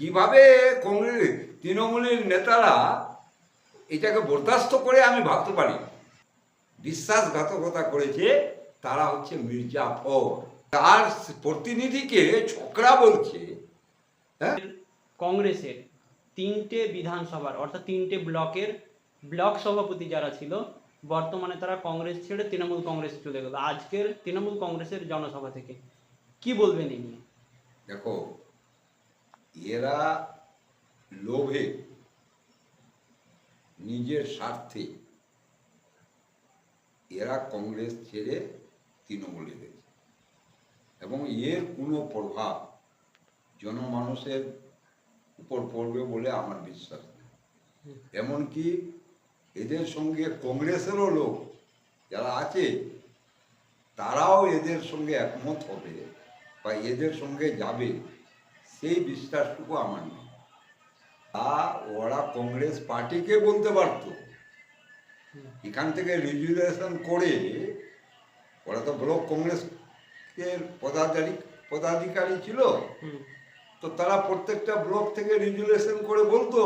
কীভাবে কংগ্রেস তৃণমূলের নেতারা এটাকে বরদাস্ত করে আমি ভাবতে পারি বিশ্বাসঘাতকতা করেছে তারা হচ্ছে মির্জাফর তার প্রতিনিধিকে ছোকরা বলছে হ্যাঁ? কংগ্রেসের তিনটে বিধানসভার অর্থাৎ তিনটে ব্লকের ব্লক সভাপতি যারা ছিল বর্তমানে তারা কংগ্রেস ছেড়ে তৃণমূল কংগ্রেস চলে গেল। আজকের তৃণমূল কংগ্রেসের জনসভা থেকে। কি বলবেন এই নিয়ে? দেখো এরা লোভে নিজের স্বার্থে এরা কংগ্রেস ছেড়ে তৃণমূলে গেছে। এবং এর কোনো প্রভাব জনমানুষের উপর পড়বে বলে আমার বিশ্বাস নেই। এমনকি এদের সঙ্গে কংগ্রেসেরও লোক যারা আছে, তারাও এদের সঙ্গে একমত হবে বা এদের সঙ্গে যাবে। সেই বিশ্বাসটুকু আমার নেই। তা ওরা কংগ্রেস পার্টিকে বলতে পারত। এখান থেকে রেজুলেশন করে ওরা তো ব্লক কংগ্রেসের পদাধিকারী পদাধিকারী ছিল। তো তারা প্রত্যেকটা ব্লক থেকে রেজুলেশন করে বলতো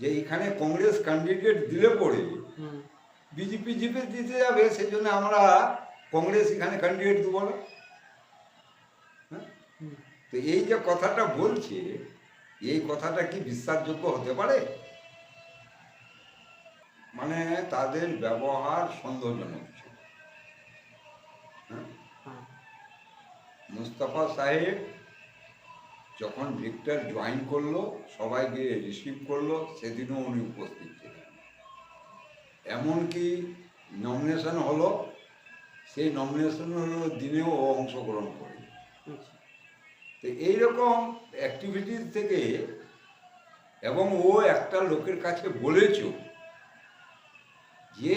যে এখানে কংগ্রেস ক্যান্ডিডেট দিলে পড়ে বিজেপি জিপে দিতে যাবে সেই জন্য আমরা কংগ্রেস এখানে ক্যান্ডিডেট দেবো না। হ্যাঁ? তো এই যে কথাটা বলছে এই কথাটা কি বিশ্বাসযোগ্য হতে পারে? মানে তাদের ব্যবহার সন্দেহজনক। ছিল হ্যাঁ? মুস্তাফা সাহেব যখন ভিক্টর জয়েন করল সবাইকে রিসিভ করল সেদিনও উনি উপস্থিত ছিলেন। এমনকি নমিনেশন হলো সেই নমিনেশনের দিনেও অংশগ্রহণ করে আচ্ছা, তো এইরকম অ্যাক্টিভিটিস থেকে এবং ও একটা লোকের কাছে বলেছ যে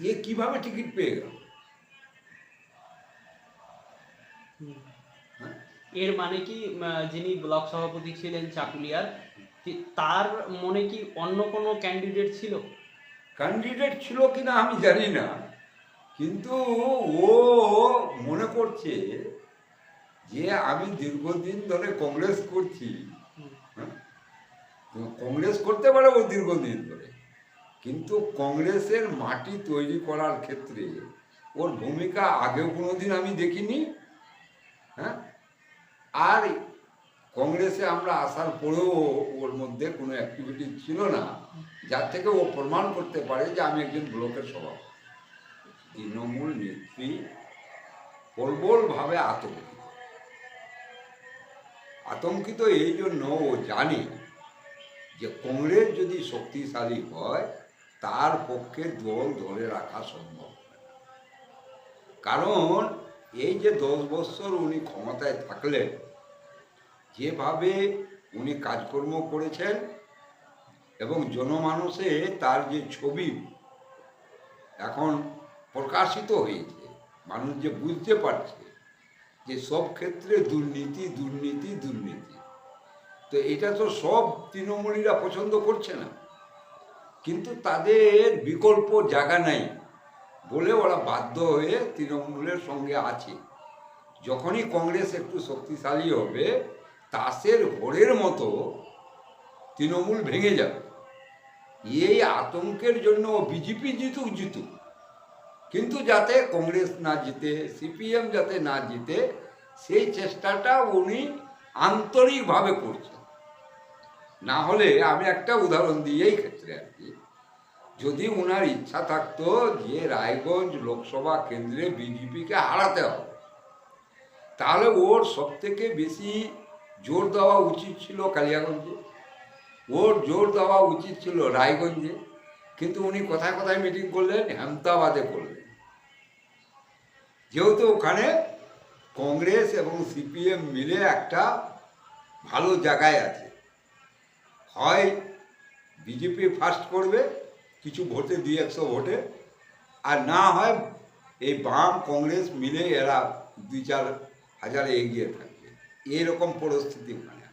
এ কীভাবে টিকিট পেয়ে গেল? হ্যাঁ? এর মানে কি যিনি ব্লক সভাপতি ছিলেন চাকুলিয়ার তার মনে কি অন্য কোনো ক্যান্ডিডেট ছিল? ক্যান্ডিডেট ছিল কিনা আমি জানি না কিন্তু ও মনে করছে যে আমি দীর্ঘদিন ধরে কংগ্রেস করছি হ্যাঁ? তো কংগ্রেস করতে পারে ও দীর্ঘদিন ধরে। কিন্তু কংগ্রেসের মাটি তৈরি করার ক্ষেত্রে ওর ভূমিকা আগেও কোনোদিন আমি দেখিনি হ্যাঁ? আর কংগ্রেসে আমরা আসার পরেও ওর মধ্যে কোনো অ্যাক্টিভিটি ছিল না, যার থেকে ও প্রমাণ করতে পারে যে আমি একজন ব্লকের সভাপতি। তৃণমূল নেত্রী প্রবলভাবে আতঙ্কিত। আতঙ্কিত এই জন্য ও জানে যে কংগ্রেস যদি শক্তিশালী হয়, তার পক্ষে দল ধরে রাখা সম্ভব কারণ এই যে দশ বছর উনি ক্ষমতায় থাকলেন, যেভাবে উনি কাজকর্ম করেছেন এবং জনমানসে তার যে ছবি এখন প্রকাশিত হয়েছে, মানুষ যে বুঝতে পারছে যে সব ক্ষেত্রে দুর্নীতি দুর্নীতি দুর্নীতি। তো এটা তো সব তৃণমূলীরা পছন্দ করছে না। কিন্তু তাদের বিকল্প জায়গা নাই বলে ওরা বাধ্য হয়ে তৃণমূলের সঙ্গে আছে। যখনই কংগ্রেস একটু শক্তিশালী হবে, তাসের ঘোরের মতো তৃণমূল ভেঙে যাবে। এই আতঙ্কের জন্য বিজেপি জিতুক জিতুক। কিন্তু যাতে কংগ্রেস না জিতে, সিপিএম যাতে না জিতে, সেই চেষ্টাটা উনি আন্তরিকভাবে করছেন। না হলে আমি একটা উদাহরণ দিই এই ক্ষেত্রে আর কি, যদি ওনার ইচ্ছা থাকতো যে রায়গঞ্জ লোকসভা কেন্দ্রে বিজেপিকে হারাতে হবে, তাহলে ওর সব থেকে বেশি জোর দেওয়া উচিত ছিল কালিয়াগঞ্জে, ওর জোর দেওয়া উচিত ছিল রায়গঞ্জে, কিন্তু উনি কোথায় কোথায় মিটিং করলেন, হেমতাবাদে করলেন। যেহেতু ওখানে কংগ্রেস এবং সিপিএম মিলে একটা ভালো জায়গায় আছে। হয় বিজেপি ফার্স্ট করবে, কিছু ভোটে দুই একশো ভোটে, আর না হয় এই বাম কংগ্রেস মিলে এরা দুই চার হাজারে এগিয়ে থাকবে। এইরকম পরিস্থিতি ওখানে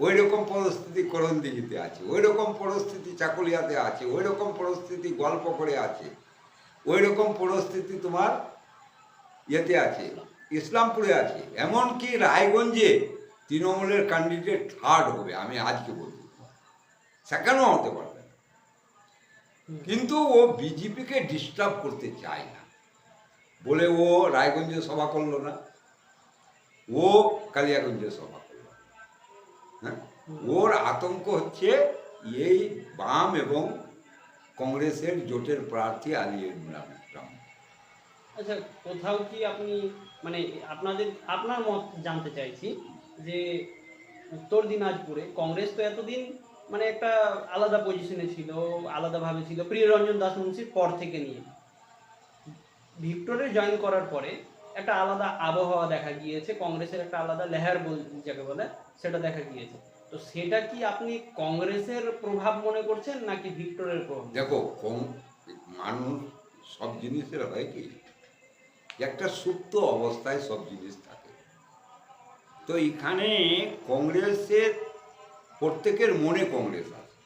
ওই রকম পরিস্থিতি করণদিঘিতে আছে ওই রকম পরিস্থিতি চাকুলিয়াতে আছে ওই রকম পরিস্থিতি গল্প করে আছে। ওই রকম পরিস্থিতি তোমার ইয়েতে আছে ইসলামপুরে আছে। এমনকি রায়গঞ্জে তৃণমূলের ক্যান্ডিডেট থার্ড হবে আমি আজকে বলছি। সেকেন্ডও হতে পারবে না। কিন্তু ও বিজেপিকে ডিস্টার্ব করতে চায় না। বলে ও রায়গঞ্জে সভা করল না। ও কালিয়াগঞ্জে সভা করল হ্যাঁ? ওর আতঙ্ক হচ্ছে এই বাম এবং কংগ্রেসের জোটের প্রার্থী আলী ইমরান। আচ্ছা কোথাও কি আপনি মানে আপনাদের, আপনার মত জানতে চাইছি যে উত্তর দিনাজপুরে কংগ্রেস তো এতদিন মানে একটা আলাদা পজিশনে ছিল, আলাদাভাবে ছিল প্রিয় রঞ্জন দাস মুন্সির পর থেকে নিয়ে ভিক্টোরে জয়েন করার পরে একটা আলাদা আবহাওয়া দেখা গিয়েছে, কংগ্রেসের একটা আলাদা লেহার বল, যাকে বলে, সেটা দেখা গিয়েছে তো সেটা কি আপনি কংগ্রেসের প্রভাব মনে করছেন নাকি ভিক্টোরের প্রভাব দেখো কম মানুষ সব জিনিসের হয় কি? একটা সুপ্ত অবস্থায় সব জিনিস থাকে। তো এখানে কংগ্রেসের প্রত্যেকের মনে কংগ্রেস আছে।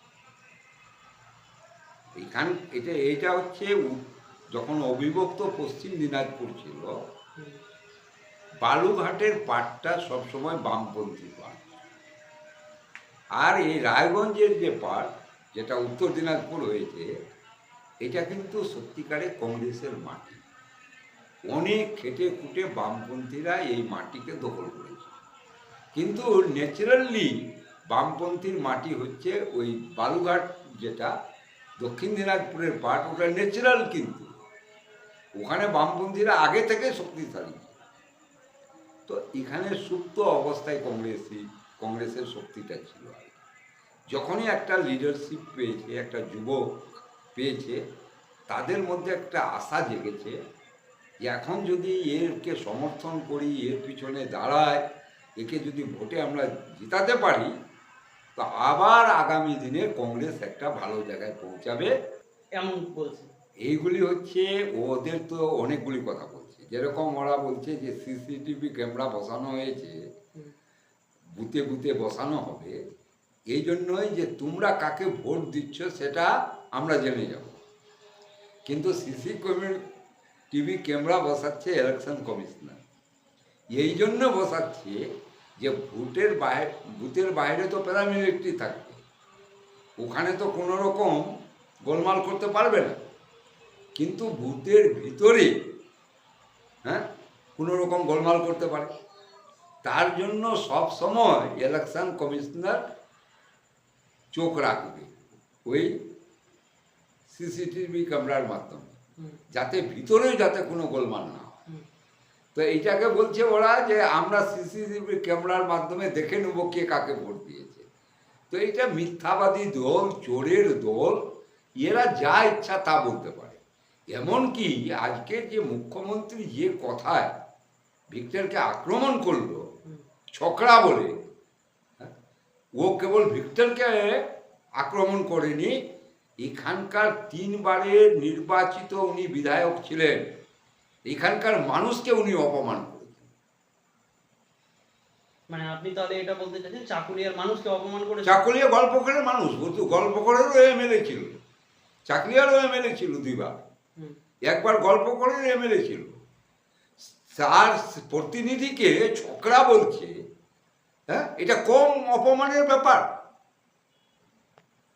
এখান এটা এটা হচ্ছে যখন অবিভক্ত পশ্চিম দিনাজপুর ছিল বালুঘাটের পাটটা সবসময় বামপন্থী পাট। আর এই রায়গঞ্জের যে পাট যেটা উত্তর দিনাজপুর হয়েছে, এটা কিন্তু সত্যিকারে কংগ্রেসের মাটি। অনেক খেটে খুঁটে বামপন্থীরা এই মাটিকে দখল করেছে। কিন্তু ন্যাচারালি বামপন্থীর মাটি হচ্ছে ওই বালুঘাট যেটা, দক্ষিণ দিনাজপুরের পাট ওটা ন্যাচারাল কিন্তু। ওখানে বামপন্থীরা আগে থেকে শক্তিশালী। তো এখানে সুপ্ত অবস্থায় কংগ্রেসই কংগ্রেসের শক্তিটা ছিল যখনই একটা লিডারশিপ পেয়েছে একটা যুবক পেয়েছে তাদের মধ্যে একটা আশা জেগেছে যে এখন যদি এরকে সমর্থন করি এর পিছনে দাঁড়ায় একে যদি ভোটে আমরা জিতাতে পারি তো আবার আগামী দিনে কংগ্রেস একটা ভালো জায়গায় পৌঁছাবে। এমন বলছে। এইগুলি হচ্ছে ওদের তো অনেকগুলি কথা বলছে। যেরকম ওরা বলছে যে সিসিটিভি ক্যামেরা বসানো হয়েছে বুথে বুথে বসানো হবে। এই জন্যই যে তোমরা কাকে ভোট দিচ্ছ সেটা আমরা জেনে যাব। কিন্তু সিসি টিভি ক্যামেরা বসাচ্ছে ইলেকশন কমিশনার। এই জন্য বসাচ্ছে যে ভোটের বাইরে বুথের বাইরে তো প্যারামিলিটারি থাকবে। ওখানে তো কোনো রকম গোলমাল করতে পারবে না। কিন্তু বুথের ভিতরে হ্যাঁ কোনো রকম গোলমাল করতে পারে। তার জন্য সব সময় ইলেকশন কমিশনার চোখ রাখবে ওই সিসিটিভি ক্যামেরার মাধ্যমে যাতে ভিতরেও যাতে কোনো গোলমাল না হয়। তো এইটাকে বলছে ওরা যে আমরা সিসিটিভি ক্যামেরার মাধ্যমে দেখে নেব কে কাকে ভোট দিয়েছে। তো এটা মিথ্যাবাদী দল চোরের দল এরা যা ইচ্ছা তা বলতে পারে। এমনকি আজকের যে মুখ্যমন্ত্রী যে কথায় ভিক্টরকে আক্রমণ করল ছকড়া বলে। হ্যাঁ, ও কেবল ভিক্টরকে আক্রমণ করেনি এখানকার তিনবারের নির্বাচিত উনি বিধায়ক ছিলেন। এখানকার মানুষকে উনি অপমান করেছেন। মানে আপনি তাহলে এটা বলতে চাচ্ছেন মানুষকে অপমান করে চাকুলিয়া গল্প করে মানুষ বলতো গল্প করেরও এমএলএ ছিল। চাকরিয়ারও এমএলএ ছিল দুইবার। হুম, একবার গল্প করে এমএলএ ছিল। তার প্রতিনিধিকে ছকরা বলছে হ্যাঁ? এটা কম অপমানের ব্যাপার।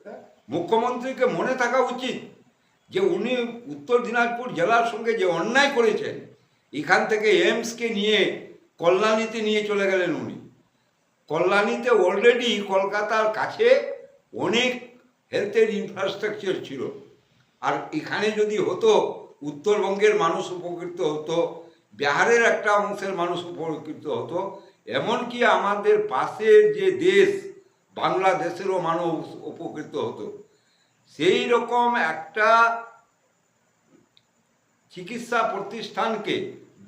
হ্যাঁ? মুখ্যমন্ত্রীকে মনে থাকা উচিত যে উনি উত্তর দিনাজপুর জেলার সঙ্গে যে অন্যায় করেছেন, এখান থেকে এমসকে নিয়ে কল্যাণীতে নিয়ে চলে গেলেন উনি। কল্যাণীতে অলরেডি কলকাতার কাছে অনেক হেলথের ইনফ্রাস্ট্রাকচার ছিল। আর এখানে যদি হতো, উত্তরবঙ্গের মানুষ উপকৃত হতো, বিহারের একটা অংশের মানুষ উপকৃত হতো এমনকি আমাদের পাশের যে দেশ, বাংলাদেশেরও মানুষ উপকৃত হতো। সেই রকম একটা চিকিৎসা প্রতিষ্ঠানকে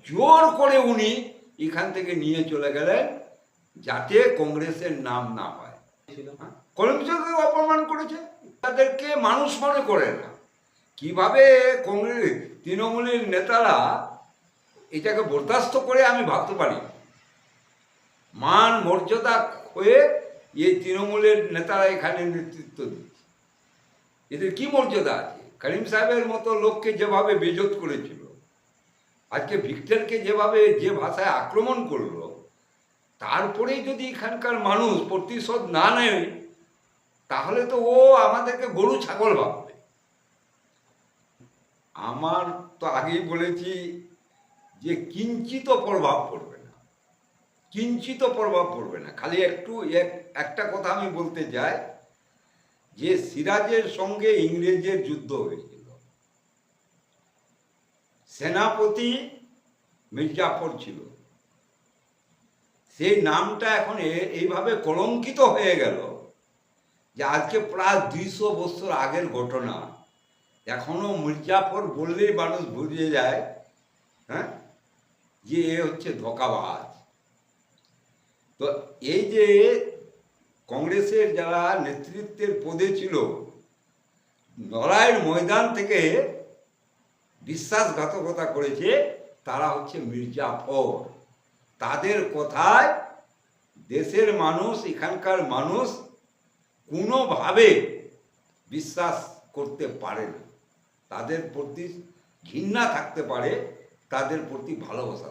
জোর করে উনি এখান থেকে নিয়ে চলে গেলেন, যাতে কংগ্রেসের নাম না হয়। ছিল কলমচাকে অপমান করেছে? তাদেরকে মানুষ মনে করে না। কীভাবে কংগ্রেস তৃণমূলের নেতারা এটাকে বরদাস্ত করে আমি ভাবতে পারি। মান মর্যাদা হয়ে এই তৃণমূলের নেতারা এখানে নেতৃত্ব দিচ্ছে। এদের কি মর্যাদা আছে? করিম সাহেবের মতো লোককে যেভাবে বেজত করেছিল, আজকে ভিক্টরকে যেভাবে যে ভাষায় আক্রমণ করল তারপরেই যদি এখানকার মানুষ প্রতিশোধ না নেয়, তাহলে তো ও আমাদেরকে গরু ছাগল ভাববে। আমার তো আগেই বলেছি যে কিঞ্চিত প্রভাব পড়বে কিঞ্চিত প্রভাব পড়বে না। খালি একটু এক- একটা কথা আমি বলতে চাই, যে সিরাজের সঙ্গে ইংরেজের যুদ্ধ হয়েছিল। সেনাপতি মির্জাফর ছিল। সেই নামটা এখন এইভাবে কলঙ্কিত হয়ে গেল যে আজকে প্রায় দুইশো বছর আগের ঘটনা। এখনও মির্জাফর বললেই মানুষ বুঝে যায় হ্যাঁ? যে এ হচ্ছে ধোকাবাজ। তো এই যে কংগ্রেসের যারা নেতৃত্বের পদে ছিল লড়াইয়ের ময়দান থেকে বিশ্বাসঘাতকতা করেছে, তারা হচ্ছে মির্জাফর। তাদের কথায় দেশের মানুষ, এখানকার মানুষ কোনোভাবে বিশ্বাস করতে পারে না। তাদের প্রতি ঘৃণা থাকতে পারে, তাদের প্রতি ভালোবাসা